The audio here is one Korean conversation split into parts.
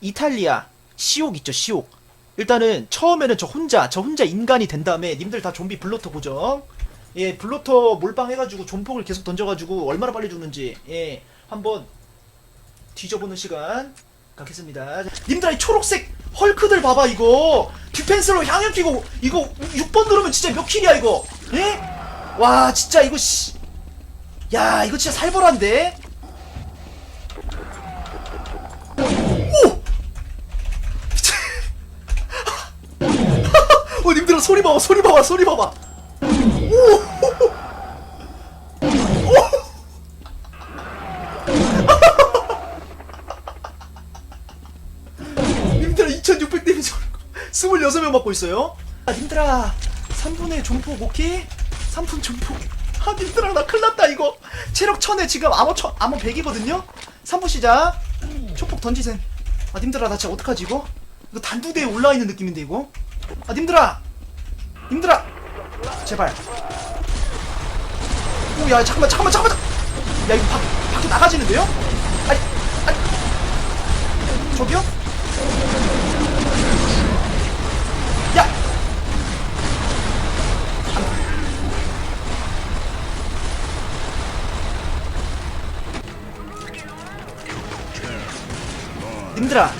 이탈리아 시옥 있죠 시옥. 일단은 처음에는 저 혼자 저 혼자 인간이 된 다음에 님들 다 좀비 블로터 고정. 예 블로터 몰빵 해가지고 존폭을 계속 던져가지고 얼마나 빨리 죽는지 예 한번 뒤져보는 시간 갖겠습니다. 님들 이 초록색 헐크들 봐봐 이거. 디펜스로 향연 끼고 이거 6번 누르면 진짜 몇 킬이야 이거. 예? 와 진짜 이거 씨. 야 이거 진짜 살벌한데 들아 소리 봐봐, 소리 봐봐, 소리 봐봐. 님들아 2,600 데미지 26명 맞고 있어요. 아, 님들아 3분의 존폭 오케이? 3분 존폭. 아, 님들아 나 큰일 났다 이거. 체력 1000에 지금 암호 1000, 암호 100이거든요? 3분 시작. 초폭 던지셈. 아, 님들아 나 진짜 어떡하지 이거? 이거 단두대에 올라와 있는 느낌인데 이거? 아 님들아 님들아 제발 오야 잠깐만 잠깐만 잠깐만 야 이거 밖, 밖에 나가지는데요? 아니 아니 저기요? 야 님들아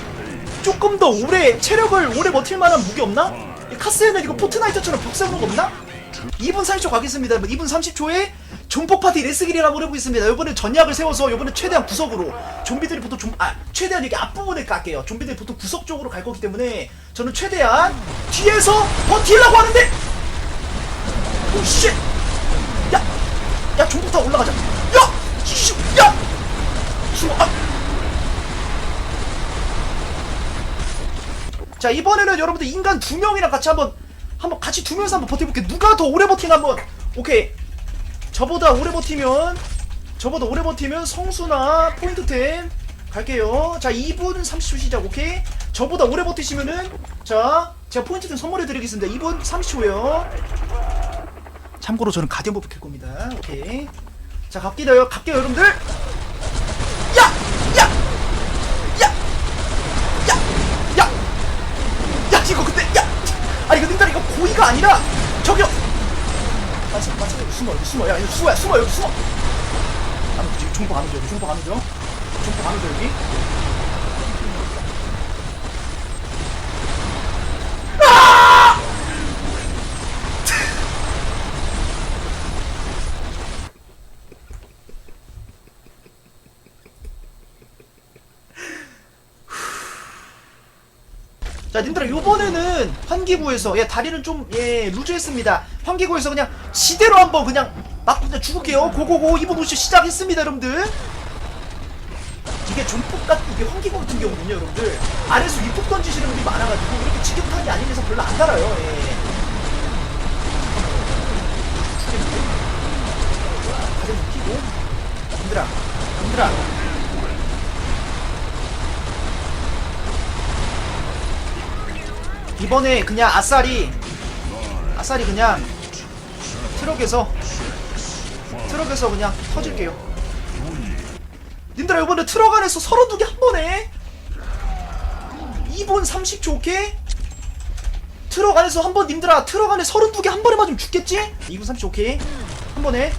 조금 더 오래 체력을 오래 버틸 만한 무기 없나? 이 카스에는 이거 포트나이트처럼 벽 세우는 거 없나? 2분 30초 가겠습니다. 2분 30초에 존폭 파티 레스길이라고 해보겠습니다. 이번에 전략을 세워서 이번에 최대한 구석으로 좀비들이 보통 좀 아 최대한 여기 앞부분에 깎게요. 좀비들이 보통 구석 쪽으로 갈 거기 때문에 저는 최대한 뒤에서 버틸라고 하는데 오 씨 야! 야 존폭 타 올라가자 야! 씨! 야! 숨어 아! 자 이번에는 여러분들 인간 두 명이랑 같이 한번 한번 같이 두 명이서 한번 버텨볼게 누가 더 오래 버티나 한번. 오케이. 저보다 오래 버티면 저보다 오래 버티면 성수나 포인트템 갈게요. 자 2분 30초 시작 오케이? 저보다 오래 버티시면은 자 제가 포인트템 선물해 드리겠습니다. 2분 30초에요. 참고로 저는 가디언 버프 킬 겁니다. 오케이. 자 갑기다요 갈게요 여러분들 야! 야! 야! 야! 야! 야 이거 근데 야! 아니 이거 님들 이거 고의가 아니라 저기요 맞아 여기 숨어 여기 숨어. 야 이거 숨어야 숨어 여기 숨어. 안 오지. 총포 안 오죠 여기 총포 안 오죠 총포 안 오죠 여기 자, 님들아, 요번에는 환기구에서, 예, 다리는 좀, 예, 루즈했습니다. 환기구에서 그냥 지대로 한번 그냥 막 그냥 죽을게요. 고고고, 2분 50 시작했습니다, 여러분들. 이게 존폭 같은, 이게 환기구 같은 경우는요, 여러분들. 아래서 위폭 던지시는 분들이 많아가지고, 이렇게 지겹한게 아니면서 별로 안 달아요, 예. 가장 눕히고. 님들아, 님들아. 이번에 그냥 아싸리 아싸리 그냥 트럭에서 트럭에서 그냥 터질게요 님들아 이번에 트럭 안에서 32개 한 번에 2분 30초 오케이? 트럭 안에서 한 번 님들아 트럭 안에 32개 한 번에 맞으면 죽겠지? 2분 30초 오케이 한 번에